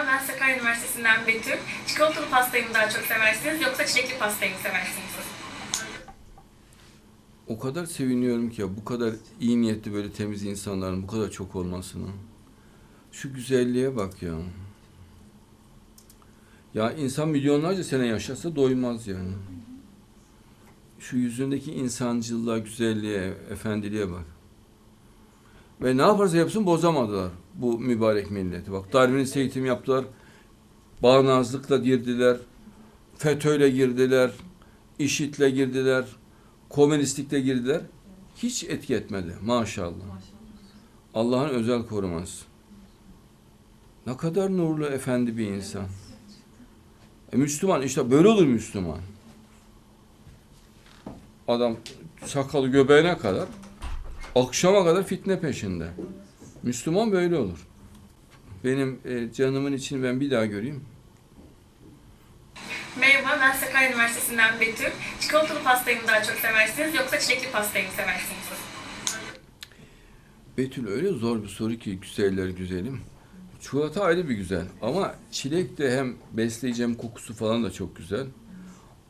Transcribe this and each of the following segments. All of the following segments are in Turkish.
Merhaba, ben Sakarya Üniversitesi'nden Betül. Çikolatalı pastayı mı daha çok seversiniz yoksa çilekli pastayı mı seversiniz? O kadar seviniyorum ki ya bu kadar iyi niyetli böyle temiz insanların bu kadar çok olmasına. Şu güzelliğe bak ya. Ya insan milyonlarca sene yaşasa doymaz yani. Şu yüzündeki insancılığa, güzelliğe, efendiliğe bak. Ve ne yaparsa yapsın bozamadılar bu mübarek milleti. Bak Darwinist eğitim yaptılar. Bağnazlıkla girdiler. FETÖ'yle girdiler. IŞİD'le girdiler. Komünistlikle girdiler. Hiç etki etmedi maşallah. Allah'ın özel koruması. Ne kadar nurlu efendi bir insan. E, Müslüman işte böyle olur Müslüman. Adam sakalı göbeğine kadar akşama kadar fitne peşinde. Müslüman böyle olur. Benim e, canımın için ben bir daha göreyim. Merhaba, ben Sakarya Üniversitesi'nden Betül. Çikolatalı pastayı mı daha çok seversiniz yoksa çilekli pastayı mı seversiniz? Betül öyle zor bir soru ki güzeller güzelim. Çikolata ayrı bir güzel ama çilek de hem besleyici hem kokusu falan da çok güzel.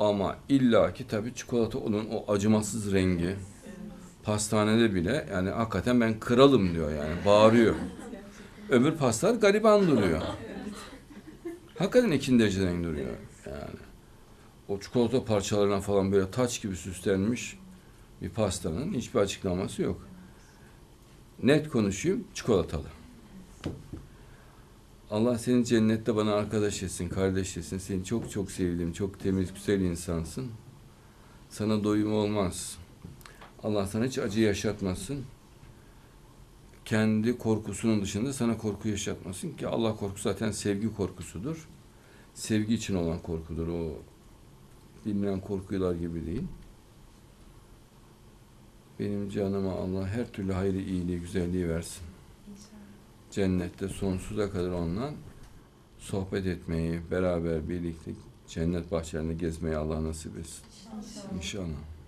Ama illaki tabii çikolata onun o acımasız rengi. Pastanede bile yani hakikaten ben kralım diyor yani bağırıyor. Öbür pastalar gariban duruyor. Hakikaten ikinci dereceden duruyor yani. O çikolata parçalarına falan böyle taç gibi süslenmiş bir pastanın hiçbir açıklaması yok. Net konuşayım, çikolatalı. Allah seni cennette bana arkadaş etsin, kardeş etsin. Seni çok çok sevdim, çok temiz, güzel insansın. Sana doyum olmaz. Allah sana hiç acı yaşatmasın. Kendi korkusunun dışında sana korku yaşatmasın ki Allah korkusu zaten sevgi korkusudur. Sevgi için olan korkudur. O bilinen korkular gibi değil. Benim canıma Allah her türlü hayrı, iyiliği, güzelliği versin. Cennette sonsuza kadar onunla sohbet etmeyi, beraber birlikte cennet bahçelerinde gezmeyi Allah nasip etsin. İnşallah.